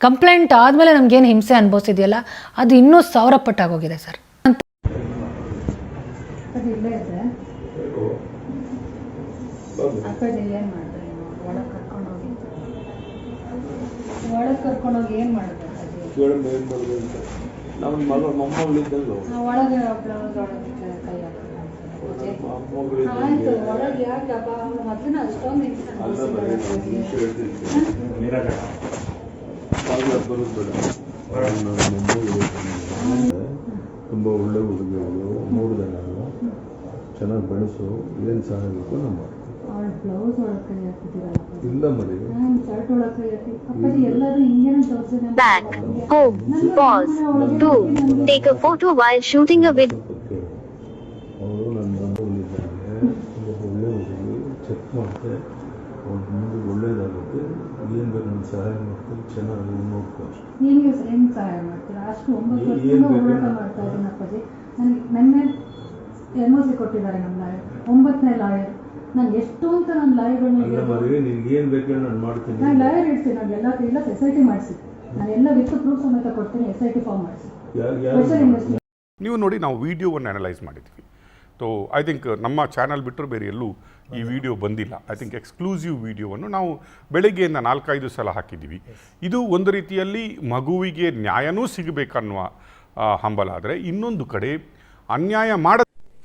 Complaint ಆದಮೇಲೆ ನಮಗೇನು ಹಿಂಸೆ ಅನುಭವಿಸಿದೆಯಲ್ಲ ಅದು ಇನ್ನೂ ಸಾವಿರ ಪಟ್ಟಾಗೋಗಿದೆ ಸರ್. ಅಂತ. ಒಳಗೆ ತುಂಬ ಒಳ್ಳೆ ಹುಡುಗಿ ಅವಳು ನೋಡಿದೆ ನಾನು ಚೆನ್ನಾಗಿ ಬೆಳೆಸು ಏನು ಸಹಾಯ ಬೇಕು ನಾವು ಮಾಡ್ತೀವಿ ಅವಳ ಬ್ಲೌಸ್ ಒಳಗೆ ಕೈ ಹಾಕ್ತಿದ್ದೀರಲ್ಲ ಅಪ್ಪಾಜಿ. ಇಲ್ಲ ಮರಿ ನಾನು ಶರ್ಟ್ ಒಳಗೆ ಕೈ ಹಾಕಿ ಅಪ್ಪಾಜಿ ಎಲ್ಲರೂ ಹಿಂಗೇನೆ ತೋರಿಸಿದೆ Back. Home. Pause. 2. Take a photo while shooting a video. ಅವಳು ನನ್ನ ಮೊಮ್ಮಗಳಿದ್ದಾಳೆ ತುಂಬ ಒಳ್ಳೆ ಹುಡುಗಿ ಚೆಕ್ ಮಾಡಿದೆ ಮುಂದೆ ಒಳ್ಳೇದಾಗುತ್ತೆ. ಏನು ಬೇಕು ನಮ್ಗೆ ಸಹಾಯ ಮಾಡ್ತೀನಿ ಚೆನ್ನಾಗಿ ನೋಡ್ಕೊ ಅಷ್ಟೇ. ನೀನು ಹೆಂಗ್ ಸಹಾಯ ಮಾಡ್ತೀರಾ? ಅಷ್ಟು ಒಂಬತ್ತು ಏನ್ ವರ್ಷದಿಂದ ಹೋರಾಟ ಮಾಡ್ತಾ ಇದ್ದೀನಿ ಅಪ್ಪಾಜಿ. ನನಗೆ ನೆನ್ನೆ ಎನ್ ಒ ಸಿ ಕೊಟ್ಟಿದ್ದಾರೆ ನಮ್ಮ ಲಾಯರ್. ಒಂಬತ್ತನೇ ಲಾಯರ್. ನಾನು ಎಷ್ಟು ಅಂತ ನನ್ನ ಅಲ್ಲ ಲಾಯರ್ಗಳನ್ನ ನಿನ್ಗೆ ಏನು ಬೇಕು ಹೇಳಿ ನಾನು ಮಾಡ್ತೀನಿ. ನಾನು ಲಾಯರ್ ಇಡ್ತೀನಿ ನಾನು ಎಲ್ಲ ಎಲ್ಲ ಎಸ್ ಐ ಟಿ ಮಾಡಿಸಿ. ನಾನು ಎಲ್ಲ ವಿತ್ ಪ್ರೂಫ್ ಸಮೇತ ಕೊಡ್ತೀನಿ ಎಸ್ ಐ ಟಿ ಫಾರ್ಮ್ ಮಾಡಿಸಿ. ನೀವು ನೋಡಿ ನಾವು ವಿಡಿಯೋವನ್ನು ಅನಲೈಸ್ ಮಾಡಿದ್ವಿ. ಸೊ ಐ ಥಿಂಕ್ ನಮ್ಮ ಚಾನಲ್ ಬಿಟ್ಟರೆ ಬೇರೆ ಎಲ್ಲೂ ಈ ವಿಡಿಯೋ ಬಂದಿಲ್ಲ. ಐ ಥಿಂಕ್ ಎಕ್ಸ್ಕ್ಲೂಸಿವ್ ವಿಡಿಯೋವನ್ನು ನಾವು ಬೆಳಗ್ಗೆಯಿಂದ ನಾಲ್ಕೈದು ಸಲ ಹಾಕಿದ್ದೀವಿ. ಇದು ಒಂದು ರೀತಿಯಲ್ಲಿ ಮಗುವಿಗೆ ನ್ಯಾಯನೂ ಸಿಗಬೇಕನ್ನುವ ಹಂಬಲ. ಆದರೆ ಇನ್ನೊಂದು ಕಡೆ ಅನ್ಯಾಯ ಮಾಡ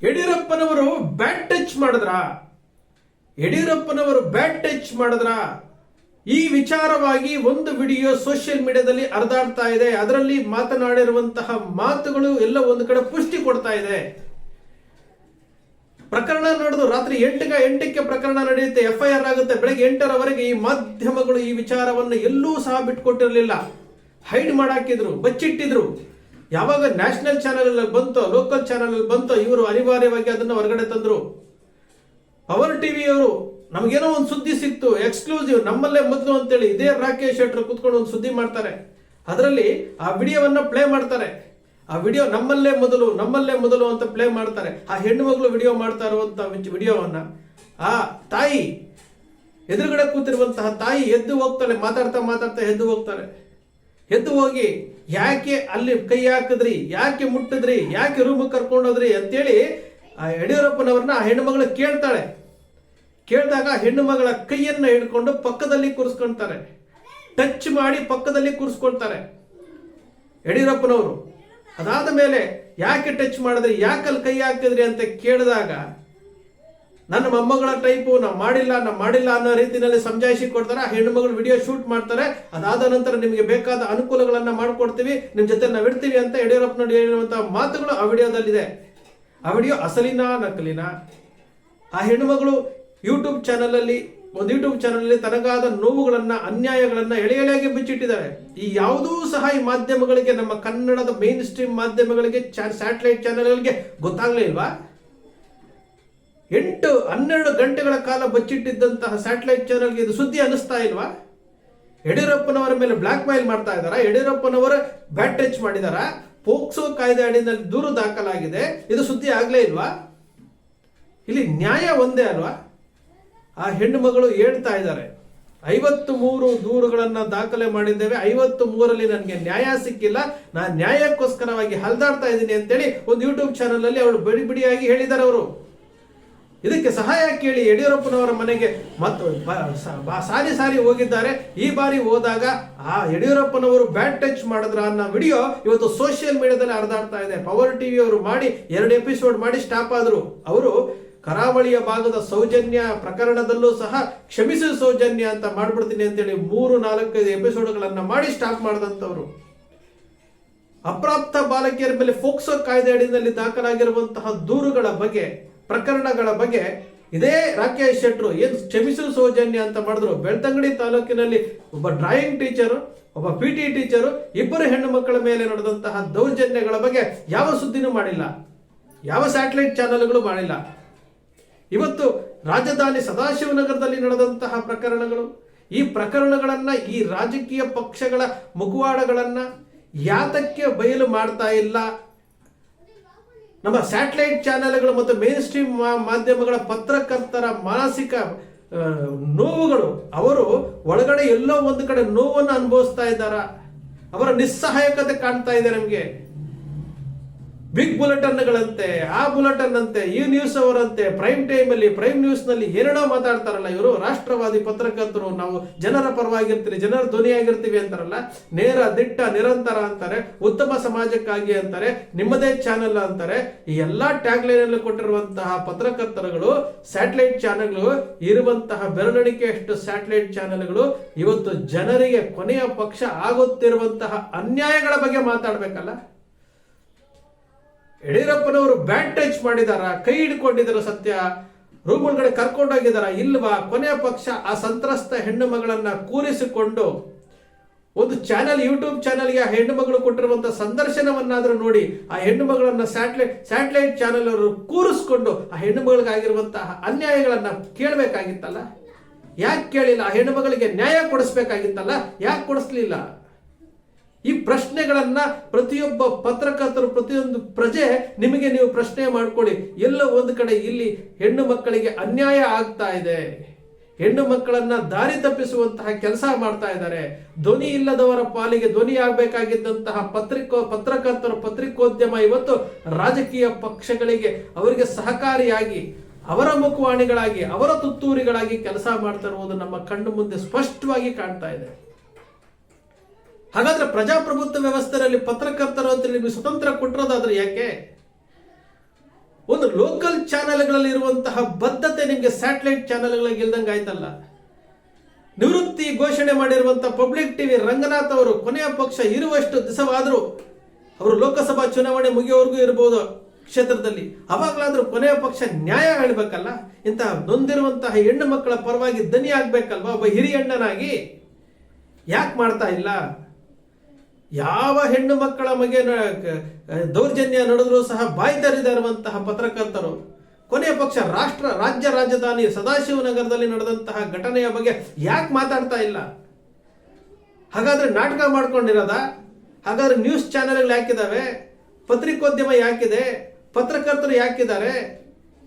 ಯಡಿಯೂರಪ್ಪನವರು ಬ್ಯಾಟ್ ಟಚ್ ಮಾಡಿದ್ರ? ಯಡಿಯೂರಪ್ಪನವರು ಬ್ಯಾಟ್ ಟಚ್ ಮಾಡಿದ್ರ? ಈ ವಿಚಾರವಾಗಿ ಒಂದು ವಿಡಿಯೋ ಸೋಷಿಯಲ್ ಮೀಡಿಯಾದಲ್ಲಿ ಹರಿದಾಡ್ತಾ ಇದೆ. ಅದರಲ್ಲಿ ಮಾತನಾಡಿರುವಂತಹ ಮಾತುಗಳು ಎಲ್ಲ ಒಂದು ಕಡೆ ಪುಷ್ಟಿ ಕೊಡ್ತಾ ಇದೆ. ಪ್ರಕರಣ ನಡೆದು ರಾತ್ರಿ ಎಂಟಿಗೆ ಎಂಟಕ್ಕೆ ಪ್ರಕರಣ ನಡೆಯುತ್ತೆ, ಎಫ್ಐಆರ್ ಆಗುತ್ತೆ. ಬೆಳಗ್ಗೆ ಎಂಟರವರೆಗೆ ಈ ಮಾಧ್ಯಮಗಳು ಈ ವಿಚಾರವನ್ನು ಎಲ್ಲೂ ಸಹ ಬಿಟ್ಕೊಟ್ಟಿರಲಿಲ್ಲ. ಹೈಡ್ ಮಾಡಾಕಿದ್ರು, ಬಚ್ಚಿಟ್ಟಿದ್ರು. ಯಾವಾಗ ನ್ಯಾಷನಲ್ ಚಾನೆಲ್ ಅಲ್ಲಿ ಬಂತೋ, ಲೋಕಲ್ ಚಾನೆಲ್ ಅಲ್ಲಿ ಬಂತೋ, ಇವರು ಅನಿವಾರ್ಯವಾಗಿ ಅದನ್ನು ಹೊರಗಡೆ ತಂದ್ರು. ಪವರ್ ಟಿವಿಯವರು ನಮಗೇನೋ ಒಂದು ಸುದ್ದಿ ಸಿಕ್ತು, ಎಕ್ಸ್ಕ್ಲೂಸಿವ್, ನಮ್ಮಲ್ಲೇ ಮೊದಲು ಅಂತೇಳಿ ಇದೇ ರಾಕೇಶ್ ಶೆಟ್ರು ಕುತ್ಕೊಂಡು ಒಂದು ಸುದ್ದಿ ಮಾಡ್ತಾರೆ. ಅದರಲ್ಲಿ ಆ ವಿಡಿಯೋವನ್ನ ಪ್ಲೇ ಮಾಡ್ತಾರೆ. ಆ ವಿಡಿಯೋ ನಮ್ಮಲ್ಲೇ ಮೊದಲು ನಮ್ಮಲ್ಲೇ ಮೊದಲು ಅಂತ ಪ್ಲೇ ಮಾಡ್ತಾರೆ. ಆ ಹೆಣ್ಣು ಮಗಳು ವಿಡಿಯೋ ಮಾಡ್ತಾ ಇರುವಂತಹ ವಿಡಿಯೋವನ್ನ, ಆ ತಾಯಿ, ಎದುರುಗಡೆ ಕೂತಿರುವಂತಹ ತಾಯಿ ಎದ್ದು ಹೋಗ್ತಾಳೆ, ಮಾತಾಡ್ತಾ ಮಾತಾಡ್ತಾ ಎದ್ದು ಹೋಗ್ತಾರೆ ಎದ್ದು ಹೋಗಿ, ಯಾಕೆ ಅಲ್ಲಿ ಕೈ ಹಾಕಿದ್ರಿ? ಯಾಕೆ ಮುಟ್ಟಿದ್ರಿ? ಯಾಕೆ ರೂಮ್ ಕರ್ಕೊಂಡೋದ್ರಿ ಅಂತೇಳಿ ಆ ಯಡಿಯೂರಪ್ಪನವ್ರನ್ನ ಆ ಹೆಣ್ಣು ಮಗಳು ಕೇಳ್ತಾಳೆ. ಕೇಳಿದಾಗ ಹೆಣ್ಣು ಮಗಳ ಕೈಯನ್ನ ಹಿಡ್ಕೊಂಡು ಪಕ್ಕದಲ್ಲಿ ಕೂರಿಸ್ಕೊಳ್ತಾರೆ ಟಚ್ ಮಾಡಿ ಪಕ್ಕದಲ್ಲಿ ಕೂರಿಸ್ಕೊಳ್ತಾರೆ ಯಡಿಯೂರಪ್ಪನವರು ಅದಾದ ಮೇಲೆ ಯಾಕೆ ಟಚ್ ಮಾಡಿದ್ರಿ? ಅಲ್ಲಿ ಕೈ ಹಾಕಿದ್ರಿ ಅಂತ ಕೇಳಿದಾಗ, ನನ್ನ ಮೊಮ್ಮಗಳ ಟೈಪು ನಾವು ಮಾಡಿಲ್ಲ ನಾವು ಮಾಡಿಲ್ಲ ಅನ್ನೋ ರೀತಿಯಲ್ಲಿ ಸಮಜಾಯಿಸಿ ಕೊಡ್ತಾರೆ. ಆ ಹೆಣ್ಣು ಮಗಳು ವಿಡಿಯೋ ಶೂಟ್ ಮಾಡ್ತಾರೆ. ಅದಾದ ನಂತರ ನಿಮಗೆ ಬೇಕಾದ ಅನುಕೂಲಗಳನ್ನು ಮಾಡ್ಕೊಡ್ತೀವಿ. ನಿಮ್ಮ ಜೊತೆ ನಾವು ಇಡ್ತೀವಿ ಅಂತ ಯಡಿಯೂರಪ್ಪನವರು ಹೇಳಿರುವಂತಹ ಮಾತುಗಳು ಆ ವಿಡಿಯೋದಲ್ಲಿದೆ. ಆ ವಿಡಿಯೋ ಅಸಲಿನ ನಕಲಿನ. ಆ ಹೆಣ್ಣುಮಗಳು ಯೂಟ್ಯೂಬ್ ಚಾನಲ್ ಅಲ್ಲಿ ಒಂದು ಯೂಟ್ಯೂಬ್ ಚಾನಲ್ ತನಗಾದ ನೋವುಗಳನ್ನ, ಅನ್ಯಾಯಗಳನ್ನ ಎಳೆ ಎಳೆಯಾಗಿ ಬಿಚ್ಚಿಟ್ಟಿದ್ದಾರೆ. ಈ ಯಾವುದೂ ಸಹ ಈ ಮಾಧ್ಯಮಗಳಿಗೆ, ನಮ್ಮ ಕನ್ನಡದ ಮೇನ್ ಸ್ಟ್ರೀಮ್ ಮಾಧ್ಯಮಗಳಿಗೆ ಸ್ಯಾಟಲೈಟ್ ಚಾನೆಲ್ಗಳಿಗೆ ಗೊತ್ತಾಗ್ಲೇ ಇಲ್ವಾ? ಎಂಟು ಹನ್ನೆರಡು ಗಂಟೆಗಳ ಕಾಲ ಬಚ್ಚಿಟ್ಟಿದ್ದಂತಹ ಸ್ಯಾಟಲೈಟ್ ಚಾನೆಲ್ಗೆ ಇದು ಸುದ್ದಿ ಅನಿಸ್ತಾ ಇಲ್ವಾ? ಯಡಿಯೂರಪ್ಪನವರ ಮೇಲೆ ಬ್ಲಾಕ್ ಮೇಲ್ ಮಾಡ್ತಾ ಇದ್ದಾರಾ? ಯಡಿಯೂರಪ್ಪನವರು ಬ್ಯಾಟ್ ಟಚ್ ಮಾಡಿದಾರ? ಪೋಕ್ಸೋ ಕಾಯ್ದೆ ಅಡಿಯಲ್ಲಿ ದೂರು ದಾಖಲಾಗಿದೆ. ಇದು ಸುದ್ದಿ ಆಗ್ಲೇ ಇಲ್ವಾ? ಇಲ್ಲಿ ನ್ಯಾಯ ಒಂದೇ ಅಲ್ವಾ? ಆ ಹೆಣ್ಣು ಮಗಳು ಹೇಳ್ತಾ ಇದ್ದಾರೆ ಐವತ್ತು ಮೂರು ದೂರುಗಳನ್ನು ದಾಖಲೆ ಮಾಡಿದ್ದೇವೆ ಐವತ್ತು ಮೂರಲ್ಲಿ ನನಗೆ ನ್ಯಾಯ ಸಿಕ್ಕಿಲ್ಲ ನಾನು ನ್ಯಾಯಕ್ಕೋಸ್ಕರವಾಗಿ ಹಲ್ದಾಡ್ತಾ ಇದ್ದೀನಿ ಅಂತೇಳಿ ಒಂದು ಯೂಟ್ಯೂಬ್ ಚಾನಲಲ್ಲಿ ಅವಳು ಬಿಡಿ ಬಿಡಿಯಾಗಿ ಹೇಳಿದ್ದಾರೆ ಅವರು. ಇದಕ್ಕೆ ಸಹಾಯ ಕೇಳಿ ಯಡಿಯೂರಪ್ಪನವರ ಮನೆಗೆ ಮತ್ತು ಸಾರಿ ಸಾರಿ ಹೋಗಿದ್ದಾರೆ. ಈ ಬಾರಿ ಹೋದಾಗ ಆ ಯಡಿಯೂರಪ್ಪನವರು ಬ್ಯಾಟ್ ಟಚ್ ಮಾಡಿದ್ರ ಅನ್ನೋ ವಿಡಿಯೋ ಇವತ್ತು ಸೋಷಿಯಲ್ ಮೀಡಿಯಾದಲ್ಲಿ ಹರಿದಾಡ್ತಾ ಇದೆ. ಪವರ್ ಟಿವಿ ಅವರು ಮಾಡಿ, ಎರಡು ಎಪಿಸೋಡ್ ಮಾಡಿ ಸ್ಟಾಪ್ ಆದ್ರು. ಅವರು ಕರಾವಳಿಯ ಭಾಗದ ಸೌಜನ್ಯ ಪ್ರಕರಣದಲ್ಲೂ ಸಹ ಕ್ಷಮಿಸು ಸೌಜನ್ಯ ಅಂತ ಮಾಡ್ಬಿಡ್ತೀನಿ ಅಂತೇಳಿ ಮೂರು ನಾಲ್ಕೈದು ಎಪಿಸೋಡ್ಗಳನ್ನ ಮಾಡಿ ಸ್ಟಾಪ್ ಮಾಡಿದಂಥವ್ರು. ಅಪ್ರಾಪ್ತ ಬಾಲಕಿಯರ ಮೇಲೆ ಫೋಕ್ಸೋ ಕಾಯ್ದೆ ಅಡಿನಲ್ಲಿ ದಾಖಲಾಗಿರುವಂತಹ ದೂರುಗಳ ಬಗ್ಗೆ, ಪ್ರಕರಣಗಳ ಬಗ್ಗೆ ಇದೇ ರಾಕೇಶ್ ಶೆಟ್ರು ಏನು ಕ್ಷಮಿಸು ಸೌಜನ್ಯ ಅಂತ ಮಾಡಿದ್ರು. ಬೆಳ್ತಂಗಡಿ ತಾಲೂಕಿನಲ್ಲಿ ಒಬ್ಬ ಡ್ರಾಯಿಂಗ್ ಟೀಚರು, ಒಬ್ಬ ಪಿ ಟಿ ಟೀಚರು, ಇಬ್ಬರು ಹೆಣ್ಣು ಮಕ್ಕಳ ಮೇಲೆ ನಡೆದಂತಹ ದೌರ್ಜನ್ಯಗಳ ಬಗ್ಗೆ ಯಾವ ಸುದ್ದಿನೂ ಮಾಡಿಲ್ಲ. ಯಾವ ಸ್ಯಾಟಲೈಟ್ ಚಾನೆಲ್ಗಳು ಮಾಡಿಲ್ಲ. ಇವತ್ತು ರಾಜಧಾನಿ ಸದಾಶಿವನಗರದಲ್ಲಿ ನಡೆದಂತಹ ಪ್ರಕರಣಗಳು, ಈ ಪ್ರಕರಣಗಳನ್ನ ಈ ರಾಜಕೀಯ ಪಕ್ಷಗಳ ಮುಖವಾಡಗಳನ್ನ ಯಾತಕ್ಕೆ ಬಯಲು ಮಾಡ್ತಾ ಇಲ್ಲ? ನಮ್ಮ ಸ್ಯಾಟಲೈಟ್ ಚಾನೆಲ್ಗಳು ಮತ್ತು ಮೇನ್ ಸ್ಟ್ರೀಮ್ ಮಾಧ್ಯಮಗಳ ಪತ್ರಕರ್ತರ ಮಾನಸಿಕ ನೋವುಗಳು, ಅವರು ಒಳಗಡೆ ಎಲ್ಲೋ ಒಂದು ಕಡೆ ನೋವನ್ನು ಅನುಭವಿಸ್ತಾ ಇದ್ದಾರಾ? ಅವರ ನಿಸ್ಸಹಾಯಕತೆ ಕಾಣ್ತಾ ಇದೆ ನಮಗೆ. ಬಿಗ್ ಬುಲೆಟನ್ಗಳಂತೆ ಆ ಬುಲೆಟನ್ ಅಂತೆ ಈ ನ್ಯೂಸ್ ಅವರಂತೆ ಪ್ರೈಮ್ ಟೈಮ್ ಅಲ್ಲಿ ಪ್ರೈಮ್ ನ್ಯೂಸ್ನಲ್ಲಿ ಏನೇನೋ ಮಾತಾಡ್ತಾರಲ್ಲ ಇವರು, ರಾಷ್ಟ್ರವಾದಿ ಪತ್ರಕರ್ತರು, ನಾವು ಜನರ ಪರವಾಗಿರ್ತೀವಿ, ಜನರ ಧ್ವನಿಯಾಗಿರ್ತೀವಿ ಅಂತಾರಲ್ಲ, ನೇರ, ದಿಟ್ಟ, ನಿರಂತರ ಅಂತಾರೆ, ಉತ್ತಮ ಸಮಾಜಕ್ಕಾಗಿ ಅಂತಾರೆ, ನಿಮ್ಮದೇ ಚಾನೆಲ್ ಅಂತಾರೆ, ಈ ಎಲ್ಲಾ ಟ್ಯಾಗ್ ಲೈನ್ ಅಲ್ಲಿ ಕೊಟ್ಟಿರುವಂತಹ ಪತ್ರಕರ್ತರುಗಳು ಸ್ಯಾಟಲೈಟ್ ಚಾನೆಲ್ಗಳು ಇರುವಂತಹ ಬೆರಳಿಕೆಯಷ್ಟು ಸ್ಯಾಟಲೈಟ್ ಚಾನೆಲ್ಗಳು ಇವತ್ತು ಜನರಿಗೆ ಕೊನೆಯ ಪಕ್ಷ ಆಗುತ್ತಿರುವಂತಹ ಅನ್ಯಾಯಗಳ ಬಗ್ಗೆ ಮಾತಾಡ್ಬೇಕಲ್ಲ? ಯಡಿಯೂರಪ್ಪನವರು ಬ್ಯಾಟ್ ಟಚ್ ಮಾಡಿದಾರ, ಕೈ ಹಿಡ್ಕೊಂಡಿದ್ರು ಸತ್ಯ ರೂಮ್ ಒಳಗಡೆ ಕರ್ಕೊಂಡೋಗಿದಾರ ಇಲ್ವಾ? ಕೊನೆಯ ಪಕ್ಷ ಆ ಸಂತ್ರಸ್ತ ಹೆಣ್ಣು ಮಗಳನ್ನ ಕೂರಿಸಿಕೊಂಡು ಒಂದು ಚಾನೆಲ್, ಯೂಟ್ಯೂಬ್ ಚಾನೆಲ್ಗೆ ಆ ಹೆಣ್ಣು ಮಗಳು ಕೊಟ್ಟಿರುವಂತ ಸಂದರ್ಶನವನ್ನಾದರೂ ನೋಡಿ, ಆ ಹೆಣ್ಣು ಮಗಳನ್ನ ಸ್ಯಾಟಲೈಟ್ ಸ್ಯಾಟಲೈಟ್ ಚಾನೆಲ್ ಅವರು ಕೂರಿಸ್ಕೊಂಡು ಆ ಹೆಣ್ಣು ಮಗಳಿಗಾಗಿರುವಂತಹ ಅನ್ಯಾಯಗಳನ್ನ ಕೇಳಬೇಕಾಗಿತ್ತಲ್ಲ? ಯಾಕೆ ಕೇಳಿಲ್ಲ? ಆ ಹೆಣ್ಣು ಮಗಳಿಗೆ ನ್ಯಾಯ ಕೊಡಿಸ್ಬೇಕಾಗಿತ್ತಲ್ಲ? ಯಾಕೆ ಕೊಡಿಸ್ಲಿಲ್ಲ? ಈ ಪ್ರಶ್ನೆಗಳನ್ನ ಪ್ರತಿಯೊಬ್ಬ ಪತ್ರಕರ್ತರು, ಪ್ರತಿಯೊಂದು ಪ್ರಜೆ ನಿಮಗೆ ನೀವು ಪ್ರಶ್ನೆ ಮಾಡ್ಕೊಳ್ಳಿ ಎಲ್ಲೋ ಒಂದು ಕಡೆ ಇಲ್ಲಿ ಹೆಣ್ಣು ಮಕ್ಕಳಿಗೆ ಅನ್ಯಾಯ ಆಗ್ತಾ ಇದೆ. ಹೆಣ್ಣು ಮಕ್ಕಳನ್ನ ದಾರಿ ತಪ್ಪಿಸುವಂತಹ ಕೆಲಸ ಮಾಡ್ತಾ ಇದ್ದಾರೆ. ಧ್ವನಿ ಇಲ್ಲದವರ ಪಾಲಿಗೆ ಧ್ವನಿ ಆಗಬೇಕಾಗಿದ್ದಂತಹ ಪತ್ರಿಕೋ, ಪತ್ರಕರ್ತರು ಪತ್ರಿಕೋದ್ಯಮ ಇವತ್ತು ರಾಜಕೀಯ ಪಕ್ಷಗಳಿಗೆ ಅವರಿಗೆ ಸಹಕಾರಿಯಾಗಿ, ಅವರ ಮುಖವಾಣಿಗಳಾಗಿ, ಅವರ ತುತ್ತೂರಿಗಳಾಗಿ ಕೆಲಸ ಮಾಡ್ತಾ ಇರುವುದು ನಮ್ಮ ಕಣ್ಣು ಮುಂದೆ ಸ್ಪಷ್ಟವಾಗಿ ಕಾಣ್ತಾ ಇದೆ. ಹಾಗಾದ್ರೆ ಪ್ರಜಾಪ್ರಭುತ್ವ ವ್ಯವಸ್ಥೆಯಲ್ಲಿ ಪತ್ರಕರ್ತರು ಅಂತ ನಿಮಗೆ ಸ್ವತಂತ್ರ ಕೊಟ್ಟಿರೋದಾದ್ರೆ ಯಾಕೆ? ಒಂದು ಲೋಕಲ್ ಚಾನೆಲ್ಗಳಲ್ಲಿ ಇರುವಂತಹ ಬದ್ಧತೆ ನಿಮಗೆ ಸ್ಯಾಟಲೈಟ್ ಚಾನೆಲ್ಗಳಿಗೆ ಇಲ್ದಂಗೆ ಆಯ್ತಲ್ಲ. ನಿವೃತ್ತಿ ಘೋಷಣೆ ಮಾಡಿರುವಂತಹ ಪಬ್ಲಿಕ್ ಟಿವಿ ರಂಗನಾಥ್ ಅವರು ಕೊನೆಯ ಪಕ್ಷ ಇರುವಷ್ಟು ದಿವಸವಾದರೂ ಅವರು ಲೋಕಸಭಾ ಚುನಾವಣೆ ಮುಗಿಯೋವರೆಗೂ ಇರಬಹುದು ಕ್ಷೇತ್ರದಲ್ಲಿ. ಅವಾಗಲಾದರೂ ಕೊನೆಯ ಪಕ್ಷ ನ್ಯಾಯ ಹೇಳಬೇಕಲ್ಲ? ಇಂತಹ ನೊಂದಿರುವಂತಹ ಹೆಣ್ಣು ಮಕ್ಕಳ ಪರವಾಗಿ ದನಿ ಆಗ್ಬೇಕಲ್ವಾ? ಒಬ್ಬ ಹಿರಿಯಣ್ಣನಾಗಿ ಯಾಕೆ ಮಾಡ್ತಾ ಇಲ್ಲ? ಯಾವ ಹೆಣ್ಣು ಮಕ್ಕಳ ಮಗೆ ದೌರ್ಜನ್ಯ ನಡೆದರೂ ಸಹ ಬಾಯಿ ತೆರೆದಿರುವಂತಹ ಪತ್ರಕರ್ತರು, ಕೊನೆಯ ಪಕ್ಷ ರಾಷ್ಟ್ರ, ರಾಜ್ಯ ರಾಜಧಾನಿ ಸದಾಶಿವನಗರದಲ್ಲಿ ನಡೆದಂತಹ ಘಟನೆಯ ಬಗ್ಗೆ ಯಾಕೆ ಮಾತಾಡ್ತಾ ಇಲ್ಲ? ಹಾಗಾದ್ರೆ ನಾಟಕ ಮಾಡ್ಕೊಂಡಿರೋದ? ಹಾಗಾದ್ರೆ ನ್ಯೂಸ್ ಚಾನೆಲ್ಗಳು ಯಾಕಿದಾವೆ? ಪತ್ರಿಕೋದ್ಯಮ ಯಾಕಿದೆ? ಪತ್ರಕರ್ತರು ಯಾಕಿದ್ದಾರೆ?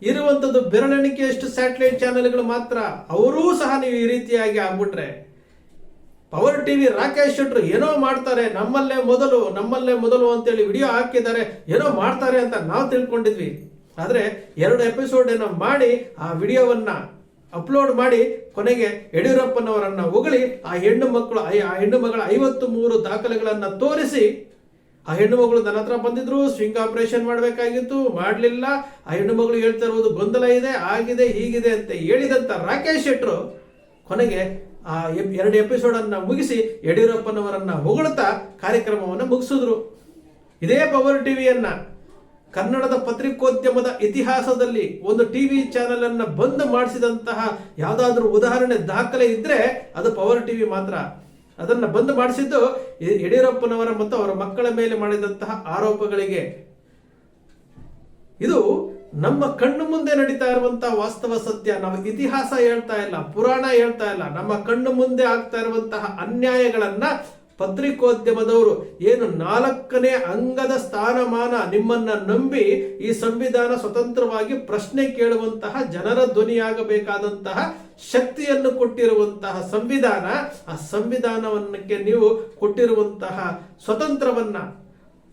ಇರುವಂಥದ್ದು ಬೆರಳೆಣಿಕೆಯಷ್ಟು ಸ್ಯಾಟಲೈಟ್ ಚಾನೆಲ್ಗಳು ಮಾತ್ರ. ಅವರೂ ಸಹ ನೀವು ಈ ರೀತಿಯಾಗಿ ಆಗ್ಬಿಟ್ರೆ ಪವರ್ ಟಿವಿ ರಾಕೇಶ್ ಶೆಟ್ರು ಏನೋ ಮಾಡ್ತಾರೆ, ನಮ್ಮಲ್ಲೇ ಮೊದಲು ನಮ್ಮಲ್ಲೇ ಮೊದಲು ಅಂತೇಳಿ ವಿಡಿಯೋ ಹಾಕಿದ್ದಾರೆ, ಏನೋ ಮಾಡ್ತಾರೆ ಅಂತ ನಾವು ತಿಳ್ಕೊಂಡಿದ್ವಿ. ಆದ್ರೆ ಎರಡು ಎಪಿಸೋಡ್ ಏನೋ ಮಾಡಿ, ಆ ವಿಡಿಯೋವನ್ನ ಅಪ್ಲೋಡ್ ಮಾಡಿ ಕೊನೆಗೆ ಯಡಿಯೂರಪ್ಪನವರನ್ನ ಹೊಗಳಿ, ಆ ಹೆಣ್ಣು ಮಕ್ಕಳು, ಆ ಹೆಣ್ಣು ಮಗಳ ಐವತ್ತು ಮೂರು ದಾಖಲೆಗಳನ್ನು ತೋರಿಸಿ, ಆ ಹೆಣ್ಣು ಮಗಳು ನನ್ನ ಹತ್ರ ಬಂದಿದ್ರು ಸ್ವಿಂಗ್ ಆಪರೇಷನ್ ಮಾಡಬೇಕಾಗಿತ್ತು, ಮಾಡಲಿಲ್ಲ, ಆ ಹೆಣ್ಣು ಮಗಳು ಹೇಳ್ತಾ ಇರುವುದು ಗೊಂದಲ ಇದೆ, ಆಗಿದೆ, ಹೀಗಿದೆ ಅಂತ ಹೇಳಿದಂತ ರಾಕೇಶ್ ಶೆಟ್ರು ಕೊನೆಗೆ ಆ ಎರಡು ಎಪಿಸೋಡ್ ಅನ್ನ ಮುಗಿಸಿ ಯಡಿಯೂರಪ್ಪನವರನ್ನ ಹೊಗಳ್ತಾ ಕಾರ್ಯಕ್ರಮವನ್ನು ಮುಗಿಸಿದ್ರು. ಇದೇ ಪವರ್ ಟಿವಿಯನ್ನ. ಕನ್ನಡದ ಪತ್ರಿಕೋದ್ಯಮದ ಇತಿಹಾಸದಲ್ಲಿ ಒಂದು ಟಿವಿ ಚಾನೆಲ್ ಅನ್ನ ಬಂದ್ ಮಾಡಿಸಿದಂತಹ ಯಾವುದಾದ್ರೂ ಉದಾಹರಣೆ ದಾಖಲೆ ಇದ್ರೆ ಅದು ಪವರ್ ಟಿವಿ ಮಾತ್ರ. ಅದನ್ನ ಬಂದ್ ಮಾಡಿಸಿದ್ದು ಯಡಿಯೂರಪ್ಪನವರ ಮತ್ತು ಅವರ ಮಕ್ಕಳ ಮೇಲೆ ಮಾಡಿದಂತಹ ಆರೋಪಗಳಿಗೆ. ಇದು ನಮ್ಮ ಕಣ್ಣು ಮುಂದೆ ನಡೀತಾ ಇರುವಂತಹ ವಾಸ್ತವ ಸತ್ಯ, ನಾವು ಇತಿಹಾಸ ಹೇಳ್ತಾ ಇಲ್ಲ, ಪುರಾಣ ಹೇಳ್ತಾ ಇಲ್ಲ. ನಮ್ಮ ಕಣ್ಣು ಮುಂದೆ ಆಗ್ತಾ ಇರುವಂತಹ ಅನ್ಯಾಯಗಳನ್ನ ಪತ್ರಿಕೋದ್ಯಮದವರು ಏನು ನಾಲ್ಕನೇ ಅಂಗದ ಸ್ಥಾನಮಾನ ನಿಮ್ಮನ್ನ ನಂಬಿ ಈ ಸಂವಿಧಾನ ಸ್ವತಂತ್ರವಾಗಿ ಪ್ರಶ್ನೆ ಕೇಳುವಂತಹ ಜನರ ಧ್ವನಿಯಾಗಬೇಕಾದಂತಹ ಶಕ್ತಿಯನ್ನು ಕೊಟ್ಟಿರುವಂತಹ ಸಂವಿಧಾನ, ಆ ಸಂವಿಧಾನವನ್ನಕ್ಕೆ ನೀವು ಕೊಟ್ಟಿರುವಂತಹ ಸ್ವತಂತ್ರವನ್ನ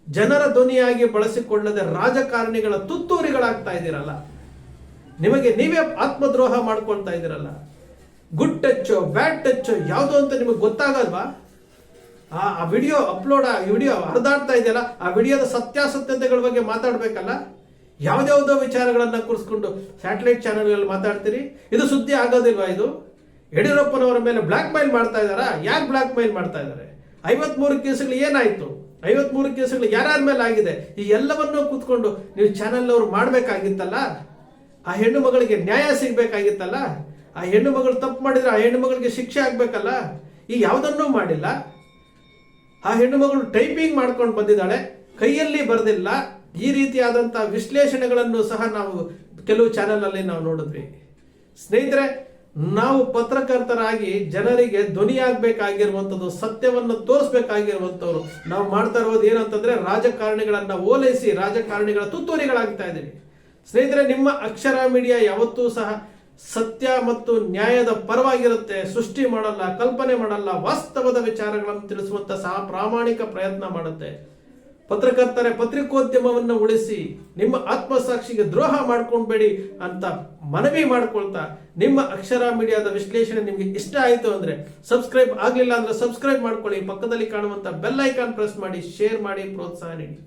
ಜನರ ಧ್ವನಿಯಾಗಿ ಬಳಸಿಕೊಳ್ಳದೆ ರಾಜಕಾರಣಿಗಳ ತುತ್ತೂರಿಗಳಾಗ್ತಾ ಇದ್ದೀರಲ್ಲ? ನಿಮಗೆ ನೀವೇ ಆತ್ಮದ್ರೋಹ ಮಾಡ್ಕೊಳ್ತಾ ಇದ್ದೀರಲ್ಲ? ಗುಡ್ ಟಚ್, ಬ್ಯಾಡ್ ಟಚ್ ಯಾವುದು ಅಂತ ನಿಮಗೆ ಗೊತ್ತಾಗಲ್ವಾ? ಆ ಆ ವಿಡಿಯೋ ಅಪ್ಲೋಡ್, ಆ ವಿಡಿಯೋ ಹರಿದಾಡ್ತಾ ಇದೆಯಲ್ಲ, ಆ ವಿಡಿಯೋದ ಸತ್ಯಾಸತ್ಯತೆಗಳ ಬಗ್ಗೆ ಮಾತಾಡ್ಬೇಕಲ್ಲ? ಯಾವ್ದ್ಯಾವ್ದೋ ವಿಚಾರಗಳನ್ನ ಕೂರಿಸ್ಕೊಂಡು ಸ್ಯಾಟಲೈಟ್ ಚಾನೆಲ್ಗಳಲ್ಲಿ ಮಾತಾಡ್ತೀರಿ? ಇದು ಸುದ್ದಿ ಆಗೋದಿಲ್ವಾ ಇದು? ಯಡಿಯೂರಪ್ಪನವರ ಮೇಲೆ ಬ್ಲ್ಯಾಕ್ ಮೈಲ್ ಮಾಡ್ತಾ ಇದ್ದಾರಾ? ಯಾಕೆ ಬ್ಲ್ಯಾಕ್ ಮೈಲ್ ಮಾಡ್ತಾ ಇದ್ದಾರೆ? ಐವತ್ಮೂರು ಕೇಸುಗಳು ಏನಾಯ್ತು? ಐವತ್ಮೂರು ಕೇಸುಗಳು ಯಾರ್ಯಾರ ಮೇಲೆ ಆಗಿದೆ, ಈ ಎಲ್ಲವನ್ನೂ ಕೂತ್ಕೊಂಡು ನೀವು ಚಾನೆಲ್ ಅವರು ಮಾಡಬೇಕಾಗಿತ್ತಲ್ಲ? ಆ ಹೆಣ್ಣು ಮಗಳಿಗೆ ನ್ಯಾಯ ಸಿಗಬೇಕಾಗಿತ್ತಲ್ಲ? ಆ ಹೆಣ್ಣು ಮಗಳು ತಪ್ಪು ಮಾಡಿದ್ರೆ ಆ ಹೆಣ್ಣು ಮಗಳಿಗೆ ಶಿಕ್ಷೆ ಆಗಬೇಕಲ್ಲ? ಈ ಯಾವುದನ್ನೂ ಮಾಡಿಲ್ಲ. ಆ ಹೆಣ್ಣು ಮಗಳು ಟೈಪಿಂಗ್ ಮಾಡ್ಕೊಂಡು ಬಂದಿದ್ದಾಳೆ, ಕೈಯಲ್ಲಿ ಬರೆದಿಲ್ಲ. ಈ ರೀತಿಯಾದಂಥ ವಿಶ್ಲೇಷಣೆಗಳನ್ನು ಸಹ ನಾವು ಕೆಲವು ಚಾನೆಲ್ ಅಲ್ಲಿ ನಾವು ನೋಡಿದ್ವಿ. ಸ್ನೇಹಿತರೆ ನಾವು ಪತ್ರಕರ್ತರಾಗಿ ಜನರಿಗೆ ಧ್ವನಿಯಾಗಬೇಕಾಗಿರುವಂಥದ್ದು, ಸತ್ಯವನ್ನು ತೋರಿಸ್ಬೇಕಾಗಿರುವಂಥವ್ರು. ನಾವು ಮಾಡ್ತಾ ಇರೋದು ಏನಂತಂದ್ರೆ ರಾಜಕಾರಣಿಗಳನ್ನ ಓಲೈಸಿ, ರಾಜಕಾರಣಿಗಳ ತುತ್ತೂರಿಗಳಾಗ್ತಾ ಇದ್ದೀವಿ. ಸ್ನೇಹಿತರೆ, ನಿಮ್ಮ ಅಕ್ಷರ ಮೀಡಿಯಾ ಯಾವತ್ತೂ ಸಹ ಸತ್ಯ ಮತ್ತು ನ್ಯಾಯದ ಪರವಾಗಿರುತ್ತೆ. ಸೃಷ್ಟಿ ಮಾಡಲ್ಲ, ಕಲ್ಪನೆ ಮಾಡಲ್ಲ, ವಾಸ್ತವದ ವಿಚಾರಗಳನ್ನು ತಿಳಿಸುವಂತ ಸಹ ಪ್ರಾಮಾಣಿಕ ಪ್ರಯತ್ನ ಮಾಡುತ್ತೆ. ಪತ್ರಕರ್ತರೆ, ಪತ್ರಿಕೋದ್ಯಮವನ್ನು ಉಳಿಸಿ, ನಿಮ್ಮ ಆತ್ಮಸಾಕ್ಷಿಗೆ ದ್ರೋಹ ಮಾಡ್ಕೊಂಡ್ಬೇಡಿ ಅಂತ ಮನವಿ ಮಾಡ್ಕೊಳ್ತಾ, ನಿಮ್ಮ ಅಕ್ಷರ ಮೀಡಿಯಾದ ವಿಶ್ಲೇಷಣೆ ನಿಮಗೆ ಇಷ್ಟ ಆಯಿತು ಅಂದ್ರೆ ಸಬ್ಸ್ಕ್ರೈಬ್ ಆಗಲಿಲ್ಲ ಅಂದ್ರೆ ಸಬ್ಸ್ಕ್ರೈಬ್ ಮಾಡ್ಕೊಳ್ಳಿ. ಪಕ್ಕದಲ್ಲಿ ಕಾಣುವಂತ ಬೆಲ್ ಐಕಾನ್ ಪ್ರೆಸ್ ಮಾಡಿ, ಶೇರ್ ಮಾಡಿ, ಪ್ರೋತ್ಸಾಹ ನೀಡಿ.